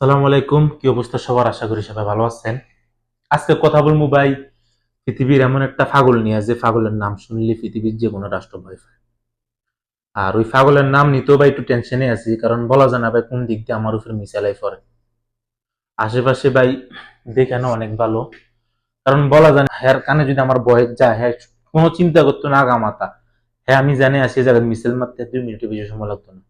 সালাম আলাইকুম। কি অবস্থা সবার? আশা করি সবাই ভালো আছেন। আজকে কথা বলব ভাই, পৃথিবীর এমন একটা পাগল নিয়ে, যে পাগলের নাম শুনলে পৃথিবীর যে কোনো রাষ্ট্র ভয় পায়। আর ওই পাগলের নাম নিতেও ভাই একটু টেনশনে আছি, কারণ বলা যায় না ভাই কোন দিক দিয়ে আমার উপর মিসালাই পড়ে। আশেপাশে ভাই দেখে না অনেক ভালো। কারণ বলা যায় না, হ্যার কানে যদি আমার বয়স যায় হ্যাঁ কোনো চিন্তা করতো না আগা মাথা। হ্যাঁ আমি জানি আসি জায়গায় মিসেল মারতে দুই মিনিটের বেশি সময় লাগতো না।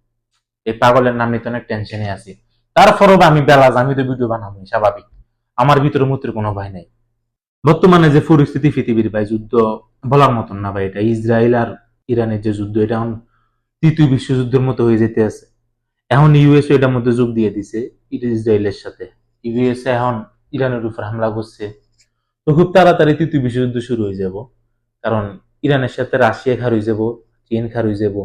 এই পাগলের নাম নিতে অনেক টেনশনে আছি। তারপরও আমি বেলাজ আমি তো ভিডিও বানাবো স্বাভাবিক। আমার ভিতরে মূর্তির কোনো ভয় নাই। বর্তমানে যে পরিস্থিতি, পৃথিবীর ভাই, যুদ্ধ বলার মতন না ভাই এটা। ইসরায়েল আর ইরানের যে যুদ্ধ, এটা এখন তৃতীয় বিশ্বযুদ্ধের মতো হয়ে যেতে আছে। এখন ইউএসও এটার মধ্যে যোগ দিয়ে দিছে ইসরায়েলের সাথে। ইউএসএ এখন ইরানের উপর হামলা করছে। তো খুব তাড়াতাড়ি তৃতীয় বিশ্বযুদ্ধ শুরু হয়ে যাব। কারণ ইরানের সাথে রাশিয়া খার হয়ে যাব, চীন খার হয়ে যাব।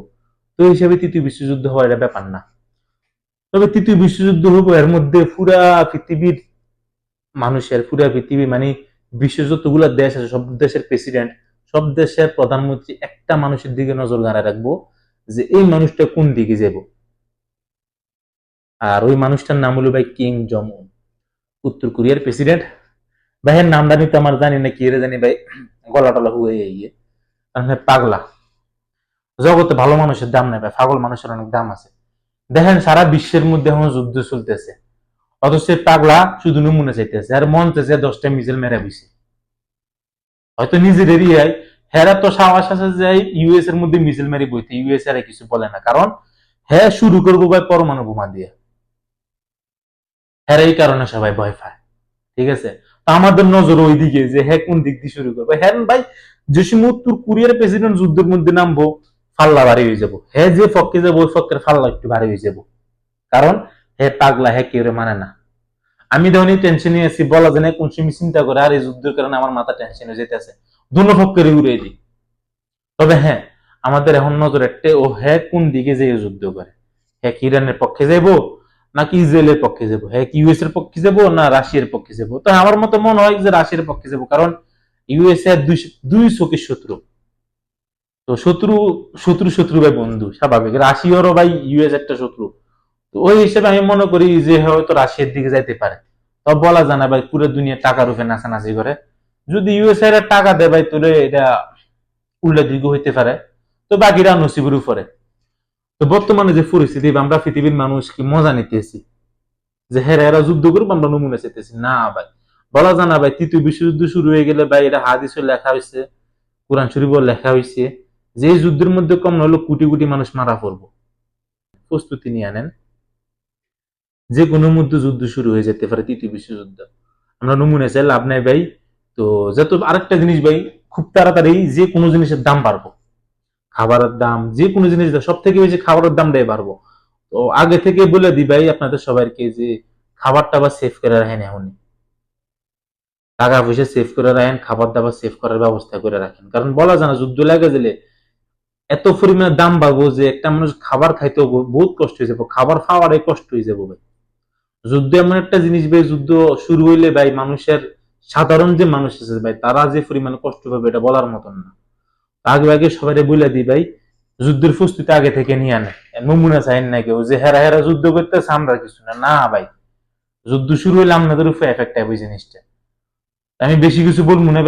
তো হিসাবে তৃতীয় বিশ্বযুদ্ধ হওয়া এটা ব্যাপার না। তবে তৃতীয় বিশ্বযুদ্ধ হব এর মধ্যে পুরা পৃথিবীর মানুষের, পুরা পৃথিবী মানে বিশ্ব যতগুলো দেশ আছে, সব দেশের প্রেসিডেন্ট সব দেশের প্রধানমন্ত্রী একটা মানুষের দিকে নজর গাড়া রাখব যে এই মানুষটা কোন দিকে যাব। আর ওই মানুষটার নাম হলো ভাই কিং জং উত্তর কোরিয়ার প্রেসিডেন্ট ভাইয়ের নামটা তো আমার জানি না, কি রে জানি ভাই গলা টলা হুয়ে ইয়ে পাগলা। জগতে ভালো মানুষের দাম নেই ভাই, পাগল মানুষের অনেক দাম আছে। দেখেন সারা বিশ্বের মধ্যে এখন যুদ্ধ চলতেছে। অথচ পাগলা শুধু নমুনা চাইতেছে, আর মন চাইছে দশটা মিছিল মেরে বসে হয়তো নিজেদের ইয়াই হেরা তো সাহস আছে যে ইউএস এর মধ্যে মিছিল মেরে বইতে ইউএস এর কিছু বলে না। কারণ হ্যাঁ শুরু করব ভাই পরমাণু বোমা দিয়ে। হ্যাঁ এই কারণে সবাই ভয় পায়। ঠিক আছে? আমাদের নজর ওই দিকে যে হ্যাঁ কোন দিক দিয়ে শুরু করব? হ্যাঁ ভাই, যে সময় উত্তর কোরিয়ার প্রেসিডেন্ট যুদ্ধের মধ্যে নামবো ফাল্লা ভারী হয়ে যাব। হ্যাঁ যে পক্ষে যাব ওই পক্ষের ফাল্লা একটু ভারী হয়ে যাব। কারণ হে পাগলা, হে কেউ মানে না। আমি ধরুন টেনশনে আছি, বলা যায় না কোন সময় চিন্তা করে, আর এই যুদ্ধের কারণে আমার মাথা টেনশন হয়ে যেতেছে দুনো পক্ষের উড়ে দিই। তবে হ্যাঁ আমাদের এখন নজর একটা, ও হ্যাঁ কোন দিকে যে যুদ্ধ করে? হ্যাঁ কি ইরানের পক্ষে যাব নাকি ইসরায়েলের পক্ষে যাব হ্যাঁ কি ইউএস এর পক্ষে যাব না রাশিয়ার পক্ষে যাব তো আমার মতো মনে হয় যে রাশিয়ার পক্ষে যাব কারণ ইউএসএ দুই চোখের শত্রু। তো শত্রু শত্রু শত্রু ভাই বন্ধু, স্বাভাবিক। রাশিয়ারও ভাই ইউএস একটা শত্রু। তো ওই হিসেবে আমি মনে করি যে হয়তো রাশিয়ার দিকে যাইতে পারে। তবে বলা যায় না ভাই, পুরো দুনিয়া টাকার উপরে নাচানাচি করে। যদি ইউএসএ এর টাকা দেয় ভাই, তাহলে এটা উল্টা দিকে হইতে পারে। তো বাকিরা নসিবের উপরে। তো বর্তমানে যে পরিস্থিতি, আমরা পৃথিবীর মানুষ কি মজা নিতেছি? যে হ্যাঁ এরা যুদ্ধ করব আমরা নমুনা চাইতেছি। না ভাই। বলা যায় না ভাই, তৃতীয় বিশ্বযুদ্ধ শুরু হয়ে গেলে ভাই, এটা হাদিসে লেখা হয়েছে কোরআন শরীফও লেখা হয়েছে যে যুদ্ধের মধ্যে কম হলো কোটি কোটি মানুষ মারা পড়ব। প্রস্তুতি নিয়ে আনেন যে কোনো মধ্যে যুদ্ধ শুরু হয়ে যেতে পারে তৃতীয় বিশ্বযুদ্ধ। আমরা নমুনা চাই, লাভ নাই ভাই। তো যত আরেকটা জিনিস ভাই, খুব তাড়াতাড়ি যে কোনো জিনিসের দাম বাড়বো। খাবারের দাম, যে কোনো জিনিস সব থেকে বেশি খাবারের দামটাই বাড়বো। তো আগে থেকে বলে দি ভাই আপনাদের সবাইকে যে খাবারটা আবার সেভ করে রাখেন এখনই টাকা পয়সা সেভ করে রাখেন খাবার দাবার সেভ করার ব্যবস্থা করে রাখেন। কারণ বলা যায় না, যুদ্ধ লাগে গেলে এত পরিমাণে দাম বাড়বো যে একটা মানুষ খাবার খাইতেও বহুত কষ্ট হয়ে যাব। খাবার খাওয়ারে কষ্ট হয়ে যাব ভাই। যুদ্ধ এমন একটা জিনিস ভাই, যুদ্ধ শুরু হইলে ভাই মানুষের, সাধারণ যে মানুষ আছে ভাই, তারা যে পরিমাণে কষ্ট পাবে এটা বলার মতন না। আগে আগে সবাই বলে দিই ভাই, যুদ্ধের প্রস্তুতি আগে থেকে নিয়ে আনে। নমুনা চাইন না কেউ যে হেরা হেরা যুদ্ধ করতেছে, আমরা কিছু না। না ভাই, যুদ্ধ শুরু হইলে আপনাদের উপরে এফেক্ট হবে জিনিসটা। আমি বেশি কিছু বলব না